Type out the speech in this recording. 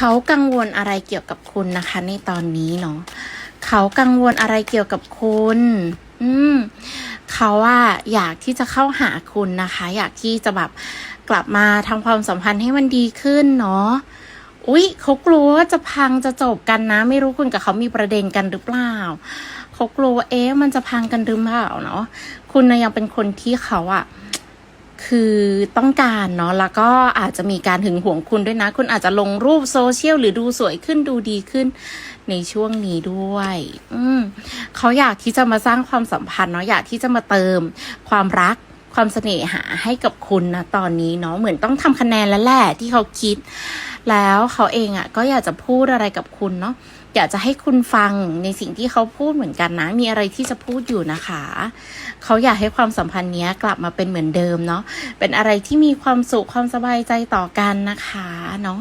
เขากังวลอะไรเกี่ยวกับคุณนะคะ ในตอนนี้เนาะเขากังวลอะไรเกี่ยวกับคุณ อืมเขาว่าอยากที่จะเข้าหาคุณนะคะ อยากที่จะแบบกลับมาทำความสัมพันธ์ให้มันดีขึ้นเนาะอุ๊ยเขากลัวว่าจะพังจะจบกันนะ ไม่รู้คุณกับเขามีประเด็นกันหรือเปล่าเขากลัวว่าเอ๊ะมันจะพังกันหรือเปล่าเนาะคุณนะยังเป็นคนที่เขาอะ คือต้องการเนาะแล้วก็อาจจะมีการหึงหวงคุณด้วยนะ คุณอาจจะลงรูปโซเชียลหรือดูสวยขึ้นดูดีขึ้นในช่วงนี้ด้วย อืมเขาอยากที่จะมาสร้างความสัมพันธ์เนาะอยากที่จะมาเติมความรัก ความเสน่หาให้กับคุณนะตอนนี้เนาะเหมือนต้องทำคะแนนแล้วแหละที่เขาคิด แล้วเขาเองอะ่ะก็อยากจะพูดอะไรกับคุณเนาะอยากจะให้คุณฟังในสิ่งที่เขาพูดเหมือนกันนะ มีอะไรที่จะพูดอยู่นะคะ เขาอยากให้ความสัมพันธ์เนี้ยกลับมาเป็นเหมือนเดิมเนาะเป็นอะไรที่มีความสุขความสบายใจต่อกันนะคะเนาะ